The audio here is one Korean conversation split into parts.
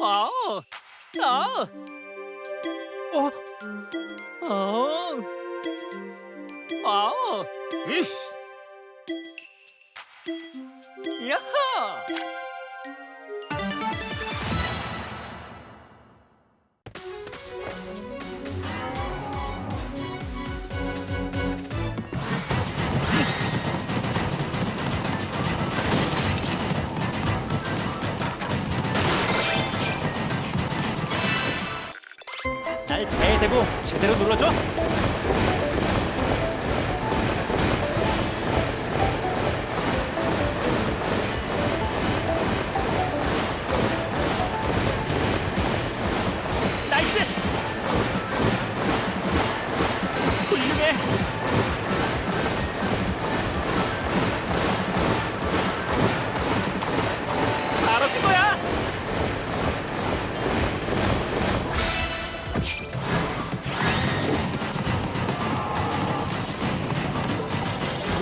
어, 아, 아, 어, 어, 아, 이씨, 야하. 대고 제대로 눌러줘.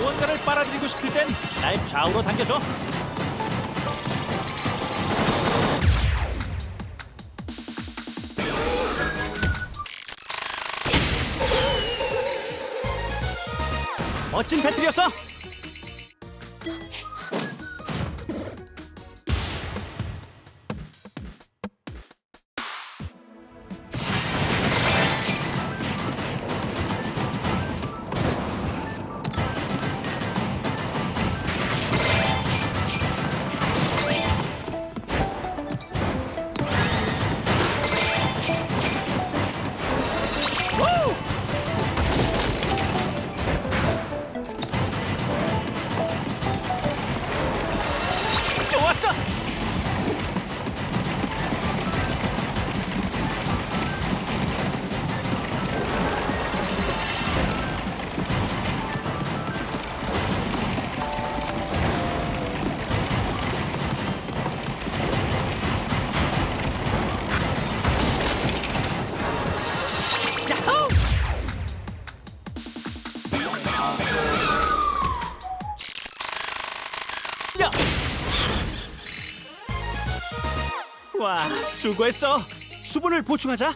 무언가를 빨아들이고 싶을 땐 날 좌우로 당겨줘. 멋진 배틀이었어. 수고했어. 수분을 보충하자.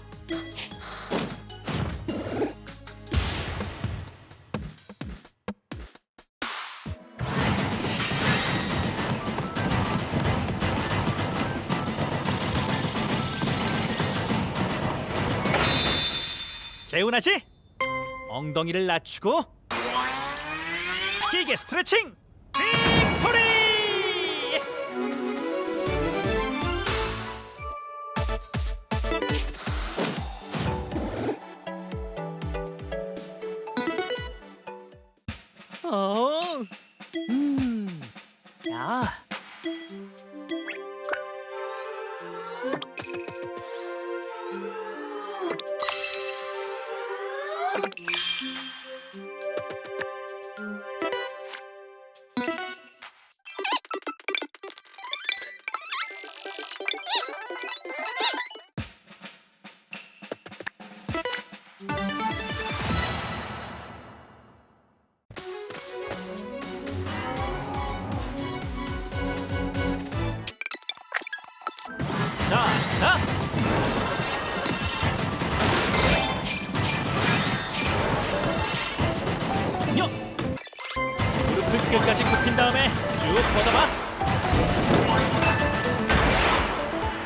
개운하지? 엉덩이를 낮추고 길게 스트레칭!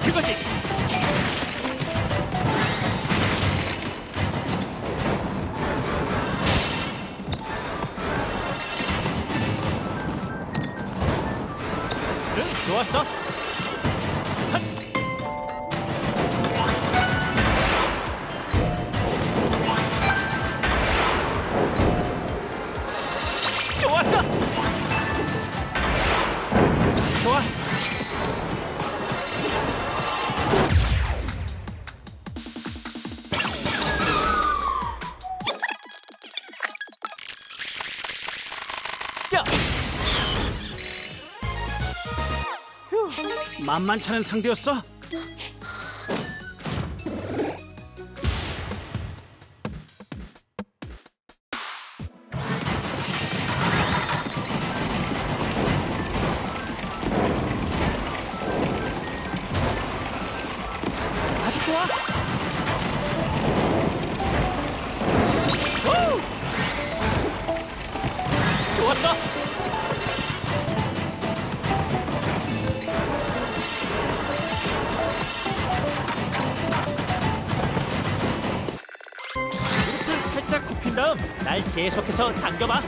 그거지. 만만찮은 상대였어. 계속해서 당겨봐.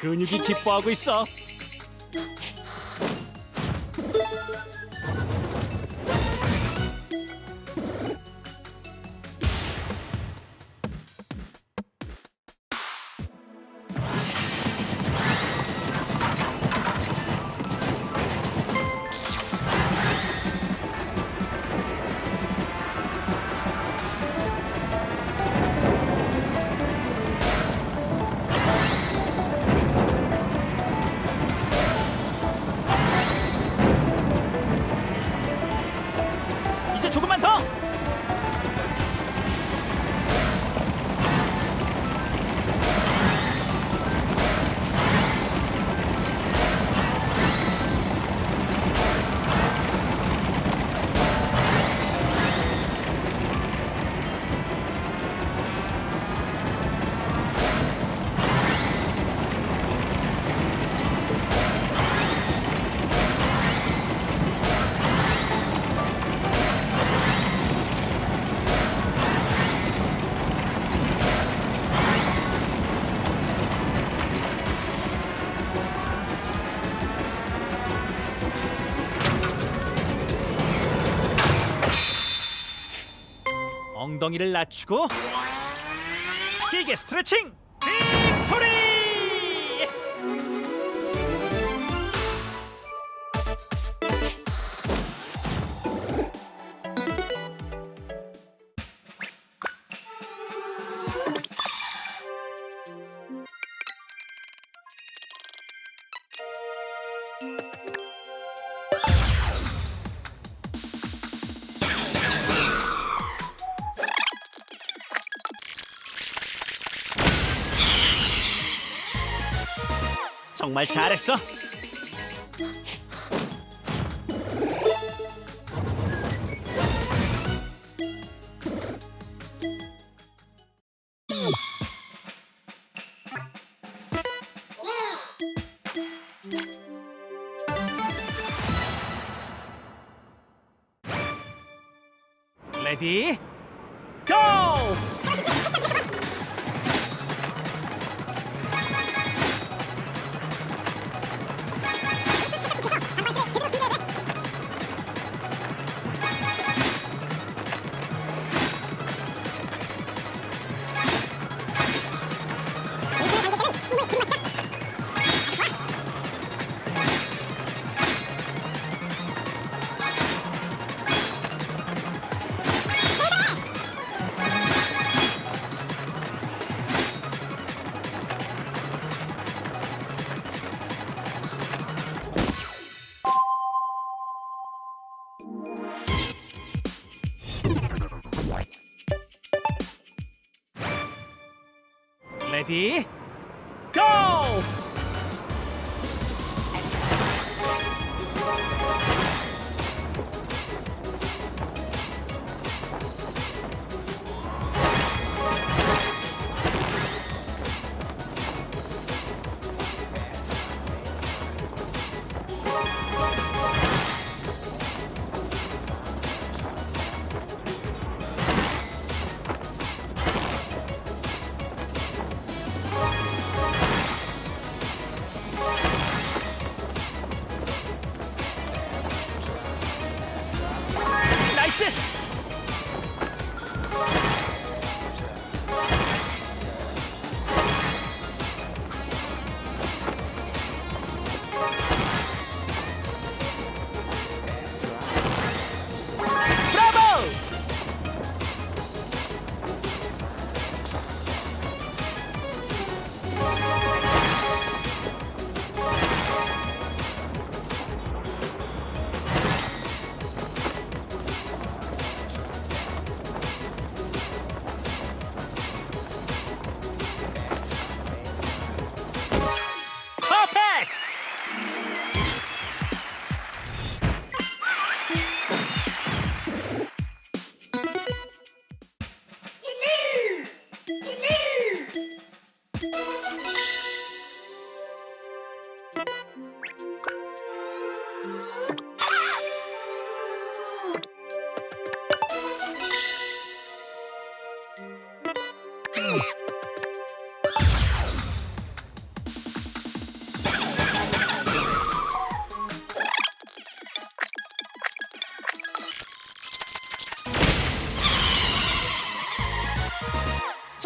근육이 기뻐하고 있어. 엉덩이를 낮추고 길게 스트레칭. 정말 잘했어. 레디 고! 레 で。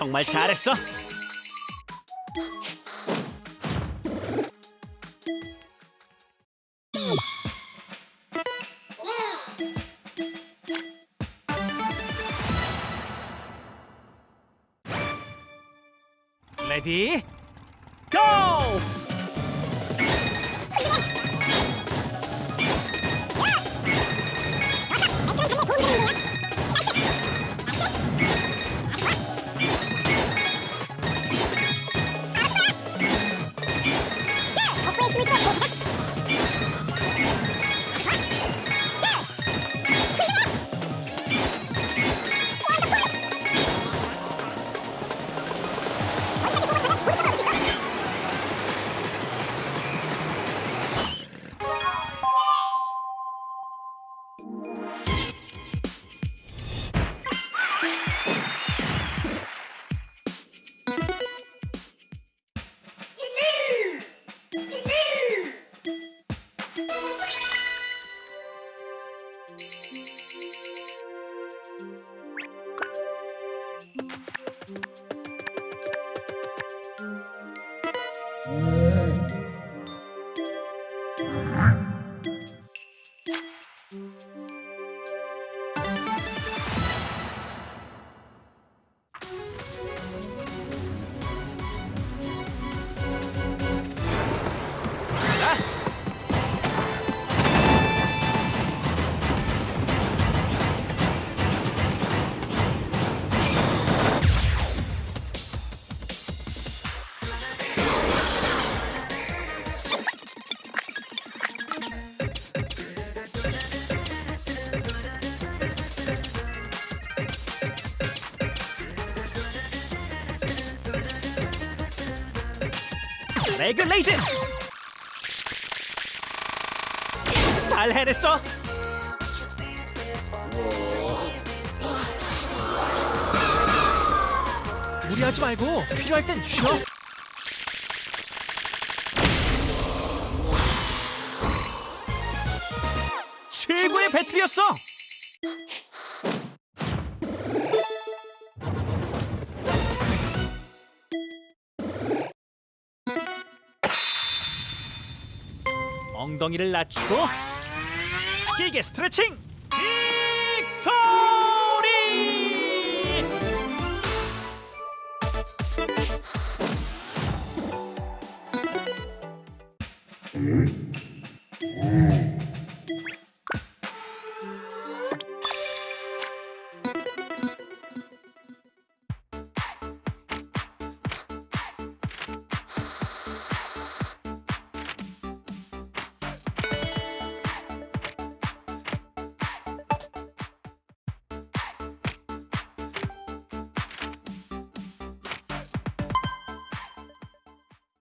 정말 잘했어. 레귤레이션! 잘 해냈어. 무리하지 말고 필요할 땐 쉬어. 최고의 배틀이었어. 엉덩이를 낮추고 길게 스트레칭! 빅토리